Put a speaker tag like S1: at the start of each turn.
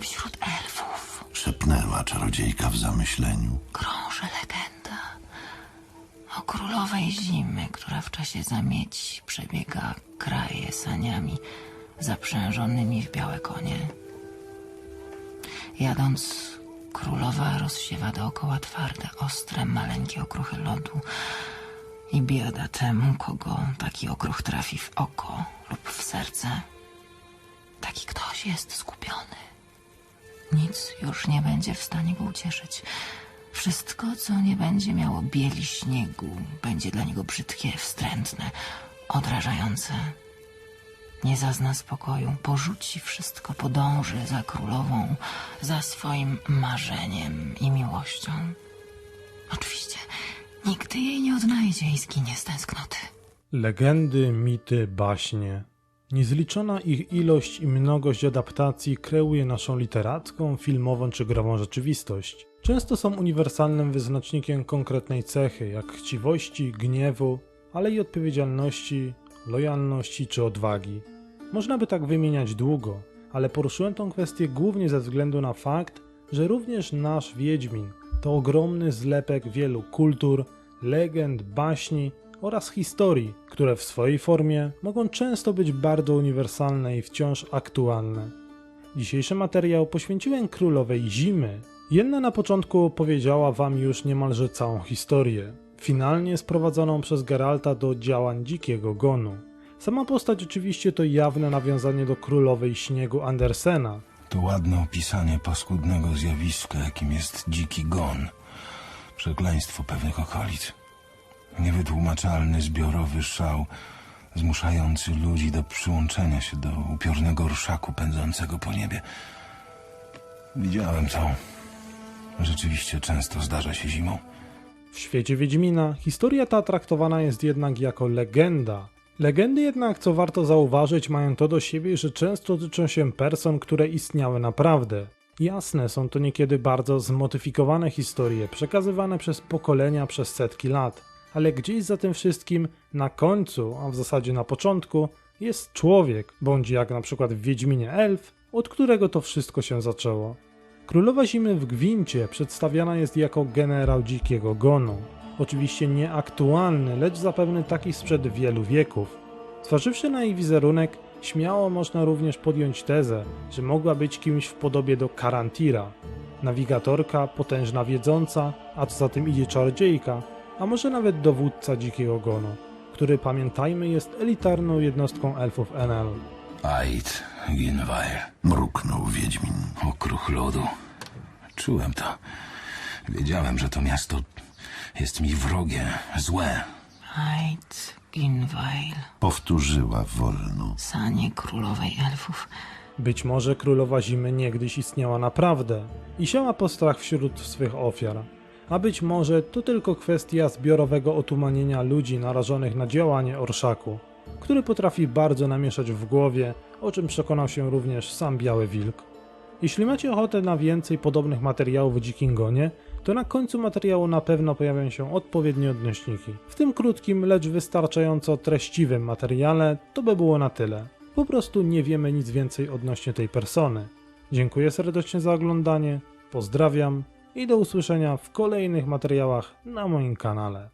S1: Wśród elfów
S2: Szepnęła czarodziejka w zamyśleniu.
S1: krąży legenda o królowej zimy, która w czasie zamieci przebiega kraje saniami zaprzężonymi w białe konie. Jadąc, królowa rozsiewa dookoła twarde, ostre, maleńkie okruchy lodu i biada temu, kogo taki okruch trafi w oko lub w serce. Taki ktoś jest skupiony. Nic już nie będzie w stanie go ucieszyć. Wszystko, co nie będzie miało bieli śniegu, będzie dla niego brzydkie, wstrętne, odrażające. Nie zazna spokoju, porzuci wszystko, podąży za królową, za swoim marzeniem i miłością. Oczywiście, nigdy jej nie odnajdzie i zginie z tęsknoty.
S3: Legendy, mity, baśnie. Niezliczona ich ilość i mnogość adaptacji kreuje naszą literacką, filmową czy grową rzeczywistość. Często są uniwersalnym wyznacznikiem konkretnej cechy, jak chciwości, gniewu, ale i odpowiedzialności, lojalności czy odwagi. Można by tak wymieniać długo, ale poruszyłem tą kwestię głównie ze względu na fakt, że również nasz Wiedźmin to ogromny zlepek wielu kultur, legend, baśni oraz historii, które w swojej formie mogą często być bardzo uniwersalne i wciąż aktualne. Dzisiejszy materiał poświęciłem królowej zimy. Jedna na początku opowiedziała wam już niemalże całą historię, finalnie sprowadzoną przez Geralta do działań dzikiego gonu. Sama postać oczywiście to jawne nawiązanie do królowej śniegu Andersena,
S4: To ładne opisanie paskudnego zjawiska, jakim jest dziki gon. Przekleństwo pewnych okolic. Niewytłumaczalny zbiorowy szał, zmuszający ludzi do przyłączenia się do upiornego orszaku pędzącego po niebie. Widziałem to. Rzeczywiście często zdarza się zimą.
S3: W świecie Wiedźmina historia ta traktowana jest jednak jako legenda. Legendy jednak, co warto zauważyć, mają to do siebie, że często tyczą się person, które istniały naprawdę. Jasne, są to niekiedy bardzo zmodyfikowane historie, przekazywane przez pokolenia przez setki lat, ale gdzieś za tym wszystkim, na końcu, a w zasadzie na początku, jest człowiek, bądź jak na przykład w Wiedźminie elf, od którego to wszystko się zaczęło. Królowa Zimy w Gwincie przedstawiana jest jako generał dzikiego gonu. Oczywiście nie aktualny, lecz zapewne taki sprzed wielu wieków. Zważywszy na jej wizerunek, śmiało można również podjąć tezę, że mogła być kimś w podobie do Karantira. Nawigatorka, potężna wiedząca, a co za tym idzie czarodziejka, a może nawet dowódca dzikiego gonu, który pamiętajmy jest elitarną jednostką elfów NL.
S4: Ait, Ginweil,
S2: Mruknął Wiedźmin.
S4: okruch lodu. Czułem to. Wiedziałem, że to miasto jest mi wrogie, złe.
S1: Ait, Ginweil,
S2: Powtórzyła wolno.
S1: sanie królowej elfów.
S3: Być może królowa zimy niegdyś istniała naprawdę i siała postrach wśród swych ofiar, a być może to tylko kwestia zbiorowego otumanienia ludzi narażonych na działanie orszaku, który potrafi bardzo namieszać w głowie, o czym przekonał się również sam Biały Wilk. Jeśli macie ochotę na więcej podobnych materiałów w Dzikim Gonie, to na końcu materiału na pewno pojawią się odpowiednie odnośniki. W tym krótkim, lecz wystarczająco treściwym materiale to by było na tyle. Po prostu nie wiemy nic więcej odnośnie tej persony. Dziękuję serdecznie za oglądanie, pozdrawiam i do usłyszenia w kolejnych materiałach na moim kanale.